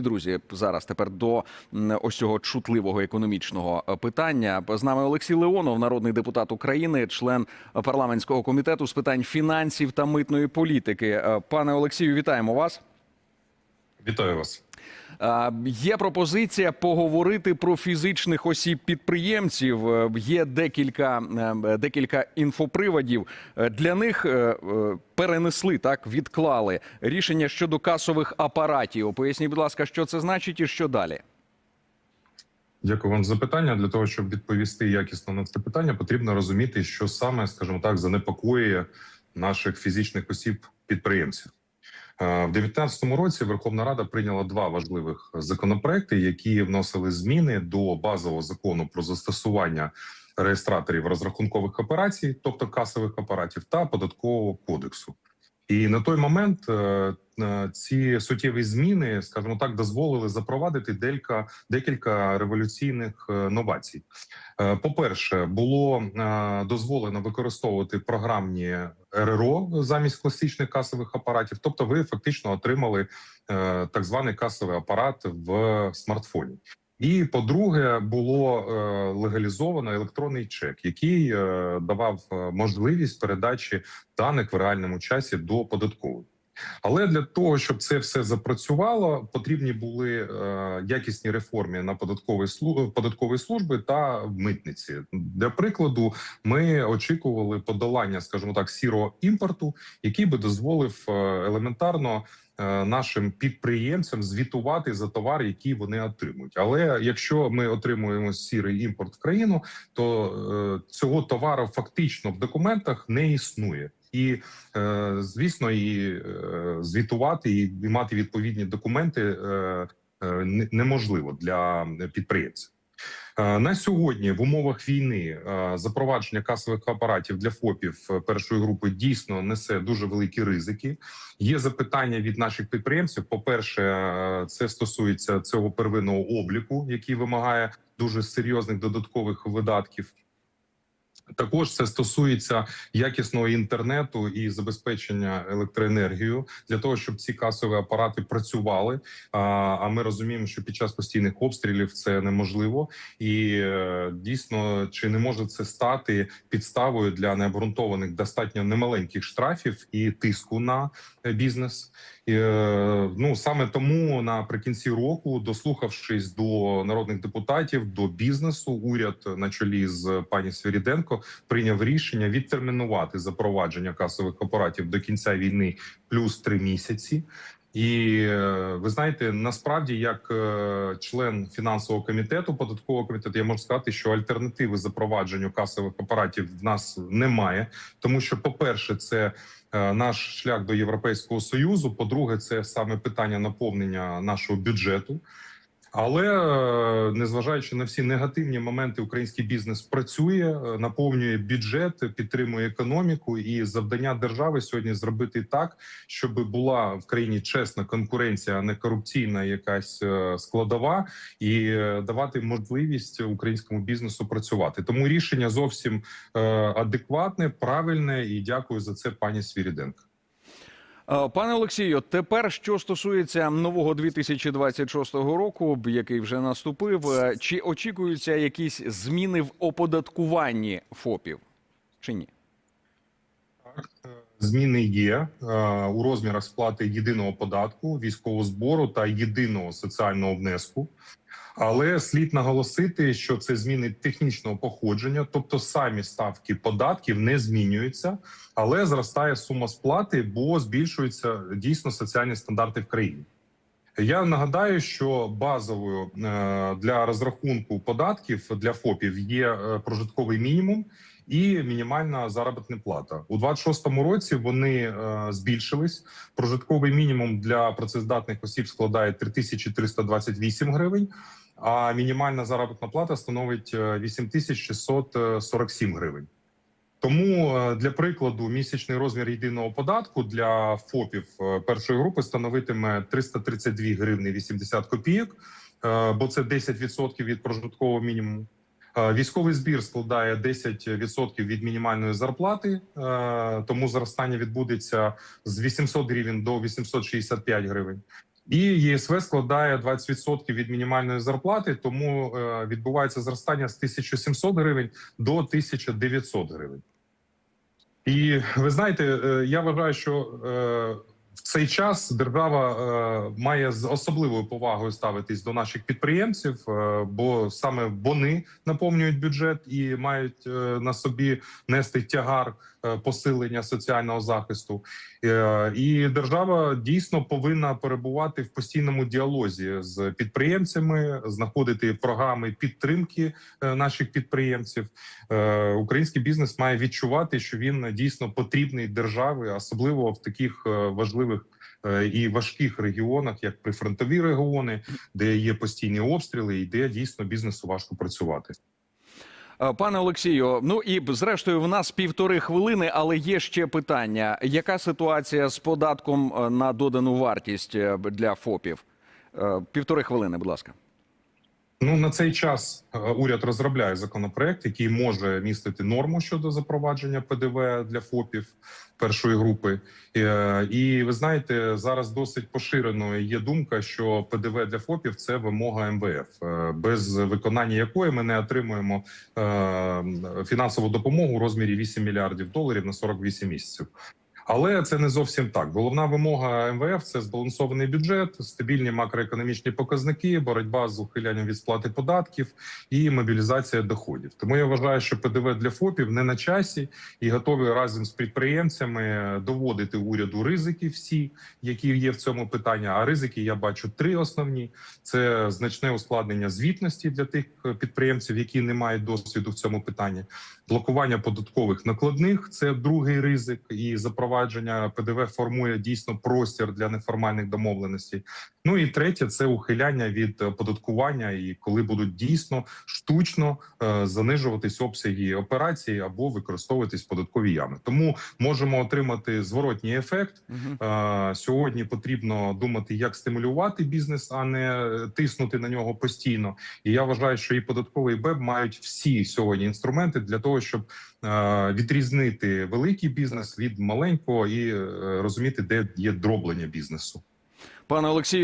Друзі, зараз тепер до ось цього чутливого економічного е, питання. З нами Олексій Леонов, народний депутат України, член парламентського комітету з питань фінансів та митної політики. Е, Пане Олексію, вітаємо вас. Вітаю вас. Є пропозиція поговорити про фізичних осіб підприємців. Е, Є декілька е, декілька інфоприводів. Е, Для них перенесли так, відклали рішення щодо касових апаратів. Поясніть, будь ласка, що це значить і що далі. Дякую вам за питання. Для того щоб відповісти якісно на це питання, потрібно розуміти, що саме, скажімо так, занепокоює наших фізичних осіб підприємців. Е, В 2019 році Верховна Рада прийняла два важливих законопроекти, які вносили зміни до базового закону про застосування реєстраторів розрахункових операцій, тобто касових апаратів, та податкового кодексу. І на той момент е, е, ці суттєві зміни, скажімо так, дозволили запровадити декілька, декілька революційних е, новацій. Е, По-перше, було дозволено використовувати програмні РРО замість класичних касових апаратів. Тобто, ви фактично отримали так званий касовий апарат в смартфоні. І по-друге, було е, легалізовано електронний чек, який е, давав е, можливість передачі даних в реальному часі до податкової. Але для того, щоб це все запрацювало, потрібні були е, якісні реформи на податковій податковій служби та митниці. Для прикладу, ми очікували подолання, скажімо так, сірого імпорту, який би дозволив елементарно нашим підприємцям звітувати за товар, який вони отримують. Але якщо ми отримуємо сірий імпорт в країну, то е, цього товару фактично в документах не існує. І е, звісно, і е, звітувати і, мати відповідні документи е, е, не- неможливо для підприємців. Е, На сьогодні в умовах війни е, запровадження касових апаратів для ФОПів е, першої групи дійсно несе дуже великі ризики. Є запитання від наших підприємців. По перше, це стосується цього первинного обліку, який вимагає дуже серйозних додаткових видатків. Також це стосується якісного інтернету і забезпечення електроенергією для того, щоб ці касові апарати працювали. А, ми розуміємо, що під час постійних обстрілів це неможливо, і е, дійсно чи не може це стати підставою для необґрунтованих достатньо немаленьких штрафів і тиску на е, бізнес. Е, ну саме тому наприкінці року, дослухавшись до народних депутатів, до бізнесу, уряд на чолі з пані Свіріденко прийняв рішення відтермінувати запровадження касових апаратів до кінця війни плюс три місяці. І е, ви знаєте, насправді, як е, член фінансового комітету, податкового комітету, я можу сказати, що альтернативи запровадженню касових апаратів в нас немає, тому що, по-перше, це е, наш шлях до Європейського союзу. По-друге, це саме питання наповнення нашого бюджету. Але е, незважаючи на всі негативні моменти, український бізнес працює, е, наповнює бюджет, підтримує економіку. І завдання держави сьогодні зробити так, щоб була в країні чесна конкуренція, а не корупційна якась е, складова, і давати можливість українському бізнесу працювати. Тому рішення зовсім адекватне, правильне і дякую за це, пані Свіріденко. Е, Пане Олексію, тепер що стосується нового 2026 року, який вже наступив, е, чи очікуються якісь зміни в оподаткуванні ФОПів чи ні? Зміни є е, у розмірах сплати єдиного податку, військового збору та єдиного соціального внеску. Але слід наголосити, що це зміни технічного походження, тобто самі ставки податків не змінюються, але зростає сума сплати, бо збільшуються дійсно соціальні стандарти в країні. Я нагадаю, що базовою е, для розрахунку податків для ФОПів є е, прожитковий мінімум і мінімальна заробітна плата у 26-му році. Вони е, збільшились. Прожитковий мінімум для працездатних осіб складає 3328 гривень. А мінімальна заробітна плата становить е, 8647 гривень. Тому е, для прикладу місячний розмір єдиного податку для ФОПів е, першої групи становитиме 332 гривни 80 копійок, е, бо це 10% від прожиткового мінімуму. Е, Військовий збір складає 10% від мінімальної зарплати, е, тому зростання відбудеться з 800 гривень до 865 гривень. І ЄСВ складає 20% від мінімальної зарплати, тому е, відбувається зростання з 1700 гривень до 1900 гривень. І ви знаєте, е, я вважаю, що е, в цей час держава е, має з особливою повагою ставитись до наших підприємців, е, бо саме вони наповнюють бюджет і мають е, на собі нести тягар посилення соціального захисту. Е, І держава дійсно повинна перебувати в постійному діалозі з підприємцями, знаходити програми підтримки е, наших підприємців. Е, Український бізнес має відчувати, що він дійсно потрібний державі, особливо в таких е, важливих. е, І важких регіонах, як прифронтові регіони, де є постійні обстріли, і де дійсно бізнесу важко працювати. Е, Пане Олексію, ну і зрештою, в нас півтори хвилини, але є ще питання: яка ситуація з податком е, на додану вартість е, для ФОПів? Півтори хвилини, будь ласка. Ну на цей час е, уряд розробляє законопроект, який може містити норму щодо запровадження ПДВ для ФОПів першої групи. Е, І ви знаєте, зараз досить поширеною є думка, що ПДВ для ФОПів це вимога МВФ, е, без виконання якої ми не отримуємо фінансову допомогу у розмірі 8 мільярдів доларів на 48 місяців. Але це не зовсім так. Головна вимога МВФ це збалансований бюджет, стабільні макроекономічні показники, боротьба з ухилянням від сплати податків і мобілізація доходів. Тому я вважаю, що ПДВ для ФОПів не на часі і готові разом з підприємцями доводити уряду ризики, всі, які є в цьому питанні. А ризики я бачу три основні: це значне ускладнення звітності для тих підприємців, які не мають досвіду в цьому питанні блокування податкових накладних це другий ризик, і запровадження ПДВ формує дійсно простір для неформальних домовленостей. Ну і третє це ухиляння від оподаткування, і коли будуть дійсно штучно е, занижуватись обсяги операцій або використовуватись податкові ями. Тому можемо отримати зворотній ефект. Е, Сьогодні потрібно думати, як стимулювати бізнес, а не тиснути на нього постійно. І я вважаю, що і податковий БЕБ мають всі сьогодні інструменти для того, щоб е, відрізнити великий бізнес від маленького і е, розуміти, де є дроблення бізнесу. Пане Олексію,